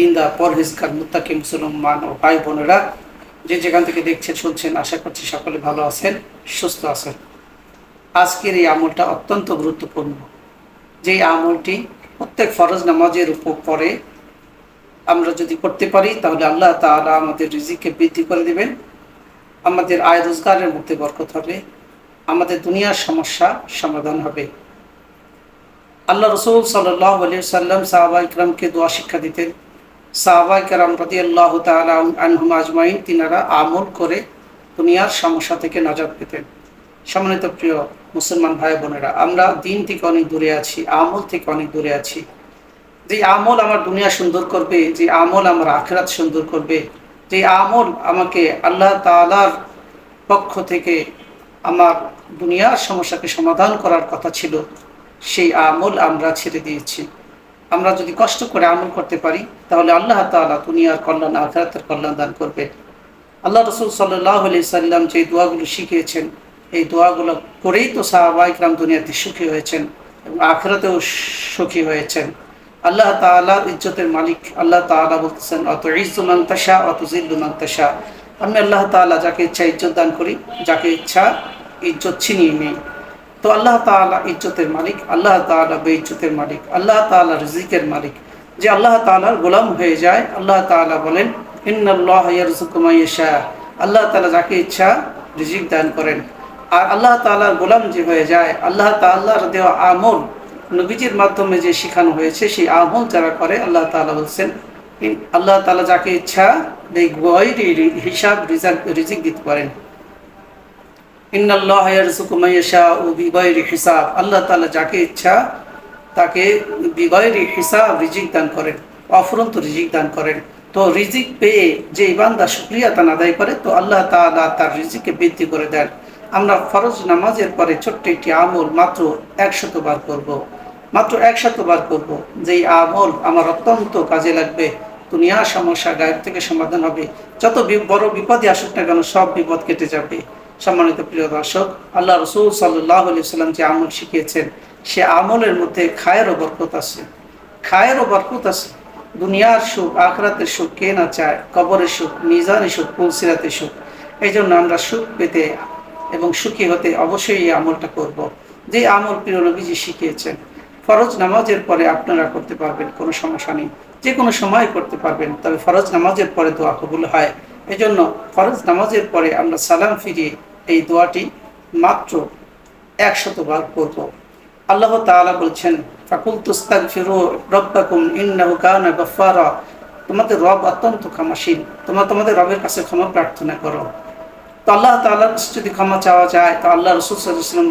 দিনদার পরহেজগার মুত্তাকি মুসলমান ও ভাই বোনেরা যে যেখান থেকে দেখছেন, শুনছেন, আশা করছি সকলে ভালো আছেন, সুস্থ আছেন। আজকের এই আমলটা অত্যন্ত গুরুত্বপূর্ণ। যেই আমলটি প্রত্যেক ফরজ নামাজের উপর পরে আমরা যদি করতে পারি, তাহলে আল্লাহ তাআলা আমাদের রিজিককে বৃদ্ধি করে দিবেন, আমাদের আয় রোজগারের মধ্যে বরকত হবে, আমাদের দুনিয়ার সমস্যা সমাধান হবে। আল্লাহ রসুল সাল্লাহ আলী সাল্লাম সাহাবা ইকরামকে দোয়া শিক্ষা দিতেন সাহাবা ইকরাম রদি আল্লাহ আনহুম আজমাইন, তিনারা আমল করে দুনিয়ার সমস্যা থেকে নাজাদ পেতেন। সম্মানিত প্রিয় মুসলমান ভাই বোনেরা, আমরা দিন থেকে অনেক দূরে আছি, আমল থেকে অনেক দূরে আছি। যে আমল আমার দুনিয়া সুন্দর করবে, যে আমল আমার আখেরাত সুন্দর করবে, যে আমল আমাকে আল্লাহ তালার পক্ষ থেকে আমার দুনিয়ার সমস্যাকে সমাধান করার কথা ছিল, সেই আমল আমরা ছেড়ে দিয়েছি। আমরা যদি কষ্ট করে আমল করতে পারি, তাহলে আল্লাহ তালা দুনিয়ার কল্যাণ, আখেরাতের কল্যাণ দান করবে। আল্লাহ রসুল সাল্লাহ আলি সাল্লাম যে দোয়াগুলো শিখিয়েছেন, এই দোয়াগুলো করেই তো সাহাবাইকরাম দুনিয়াতে সুখী হয়েছেন এবং আখরাতেও সুখী হয়েছেন। আল্লাহ তালা ইজ্জতের মালিক। আল্লাহ তালা বলতেছেন, অত ইজ্জুমান তাসা অত জিল্লুমান তাসা আমি আল্লাহ তালা যাকে ইচ্ছা ইজ্জত দান করি, যাকে ইচ্ছা ইজ্জত ছিনিয়ে নিই। তো আল্লাহ তালা ইজ্জতের মালিক, আল্লাহ তালা বেইজ্জতের মালিক, আল্লাহ তালা রিজিকের মালিক। যে আল্লাহ তালার গোলাম হয়ে যায়, আল্লাহ তালা বলেন ইন্নআল্লাহ ইয়ারজুকুমাইশা আল্লাহ তালা যাকে ইচ্ছা রিজিক দান করেন। আর আল্লাহ তালার গোলাম যে হয়ে যায়, আল্লাহ তাল্লাহর দেওয়া আমল নবীজির মাধ্যমে যে শেখানো হয়েছে, সেই আমল যারা করে, আল্লাহ তালা বলছেন আল্লাহ তালা যাকে ইচ্ছা হিসাব রিজাক, রিজিক দিতে পারেন। হিসাব। আল্লাহ তাআলা যাকে ইচ্ছা তাকে বিগয়রি হিসাব রিজিক দান করেন, অফুরন্ত রিজিক দান করেন। তো রিজিক পেয়ে যে ইবান্দা শুক্রিয়া তান আদায় করে, তো আল্লাহ তাআলা তার রিজিককে বৃদ্ধি করে দেন। আমরা ফরজ নামাজের পরে ছোট্ট একটি আমল মাত্র একশত বার করব। মাত্র একশত বার করব। যেই আমল আমার অত্যন্ত কাজে লাগবে দুনিয়ার সমস্যা গায়েব থেকে সমাধান হবে। যত বড় বিপদে আসুক না কেন, সব বিপদ কেটে যাবে। সম্মানিত প্রিয় দর্শক, আল্লাহ রসুল সাল্লাহ সাল্লাম যে আমল শিখিয়েছেন, সে আমলের মধ্যে খায়েরও বরকত আছে। খায়েরও বরকত আছে। দুনিয়ার সুখ, আখরাতের সুখ কে না চায়? কবরের সুখ, মিজানের সুখ পুলসিরাতের সুখ। এই জন্য আমরা সুখ পেতে এবং সুখী হতে অবশ্যই এই আমলটা করব। যে আমল প্রিয় নবীজি শিখিয়েছেন, ফরজ নামাজের পরে আপনারা করতে পারবেন, কোনো সমস্যা নেই। যে কোনো সময় করতে পারবেন, তবে ফরজ নামাজের পরে দোয়া কবুল হয়। এজন্য ফরজ নামাজের পরে আমরা সালাম ফিরিয়ে এই দোয়াটি মাত্র একশত বার করব। আল্লাহ তাআলা বলছেন ফাকুল ফিরু রব্বাকুম ইন্নাহু কানা তোমাদের রব অত্যন্ত ক্ষমাশীল। তোমরা তোমাদের রবের কাছে ক্ষমা প্রার্থনা করো। তো আল্লাহ তাআলার কাছে যদি ক্ষমা চাওয়া যায়, তো আল্লাহ রসুল সাল্লাম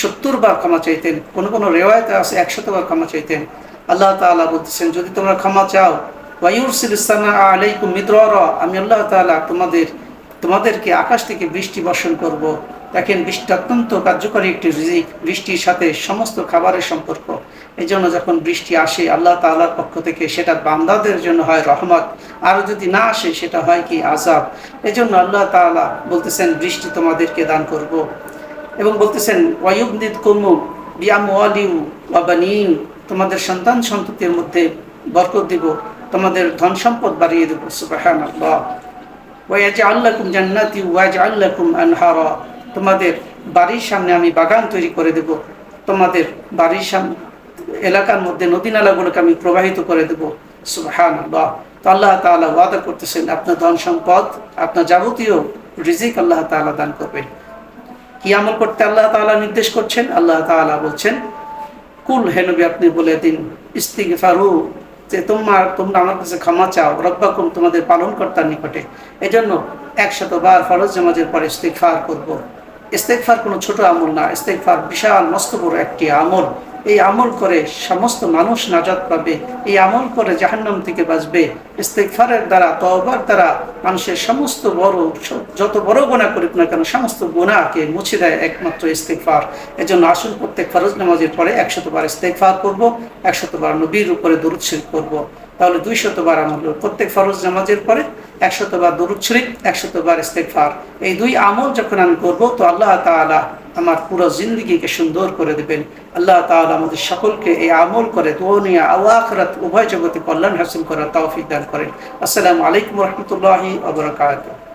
সত্তর বার ক্ষমা চাইতেন। কোনো কোনো রেওয়ায়তে আছে একশত বার ক্ষমা চাইতেন। আল্লাহ তাআলা বলতেছেন, যদি তোমরা ক্ষমা চাও ওয়াইউরসিল ইসলামা আলাইকুম মিদ্রর, আমি আল্লাহ তাআলা তোমাদের তোমাদেরকে আকাশ থেকে বৃষ্টি বর্ষণ করব। দেখেন, বৃষ্টি অত্যন্ত কার্যকরী একটি রিজিক। বৃষ্টির সাথে সমস্ত খাবারের সম্পর্ক। এই জন্য যখন বৃষ্টি আসে, আল্লাহ তাআলার পক্ষ থেকে সেটা বান্দাদের জন্য হয় রহমত। আর যদি না আসে, সেটা হয় কি আজাব এই জন্য আল্লাহ তাআলা বলতেছেন, বৃষ্টি তোমাদেরকে দান করব। এবং বলতেছেন ওয়ায়ুবনিদ কুমু বিয়াম ওয়ালিউ ওয়াবানিন তোমাদের সন্তান সন্ততির মধ্যে বরকত দিব, তোমাদের ধন সম্পদ বাড়িয়ে দেবো, সুবহানাল্লাহ। লাকুম জান্নাতি লাকুম আনহারা তোমাদের বাড়ির সামনে আমি বাগান তৈরি করে দেব। তোমাদের বাড়ির সামনে এলাকার মধ্যে নদী নালাগুলোকে আমি প্রবাহিত করে দেব। সুবহানাল্লাহ। তো আল্লাহ তাআলা ওয়াদা করতেছেন, আপনার ধন সম্পদ, আপনার যাবতীয় রিজিক আল্লাহ তাআলা দান করবেন। কি আমল করতে আল্লাহ তাআলা নির্দেশ করছেন? আল্লাহ তাআলা বলছেন, কুল হেনবি আপনি বলে দিন, ইস্তিগফারু যে তোমার, তোমরা আমার কাছে ক্ষমা চাও, রব্বাকুম তোমাদের পালন কর্তার নিকটে এই জন্য একশত বার ফরজ জামাজের পরে ইস্তেকফার করব। ইস্তেকফার কোনো ছোট আমল না ইস্তেকফার বিশাল, মস্ত বড় একটি আমল এই আমল করে সমস্ত মানুষ নাজাত পাবে। এই আমল করে জাহান্নাম থেকে বাঁচবে। ইস্তেকফারের দ্বারা, তওবার দ্বারা মানুষের সমস্ত বড়, যত বড় গোনা করুক না কেন, সমস্ত গোনাকে মুছে দেয় একমাত্র ইস্তেকফার এজন্য আসুন প্রত্যেক ফরজ নামাজের পরে একশতবার ইস্তেকফার করব, একশতবার নবীর উপরে শরীফ করব তাহলে দুই শতবার আমল প্রত্যেক ফরজ নামাজের পরে একশতবার দরুদ একশতবার ইস্তেকফার এই দুই আমল যখন আমি করব, তো আল্লাহ তাআলা আমার পুরো জিন্দগিকে সুন্দর করে দেবেন। আল্লাহ তাআলা আমাদের সকলকে এই আমল করে দুনিয়া আল্লাহ আখিরাত, উভয় জগতে কল্যাণ হাসিল করার তৌফিক দান করেন। আসসালামু আলাইকুম রহমতুল্লাহি ওয়া বারাকাতুহু।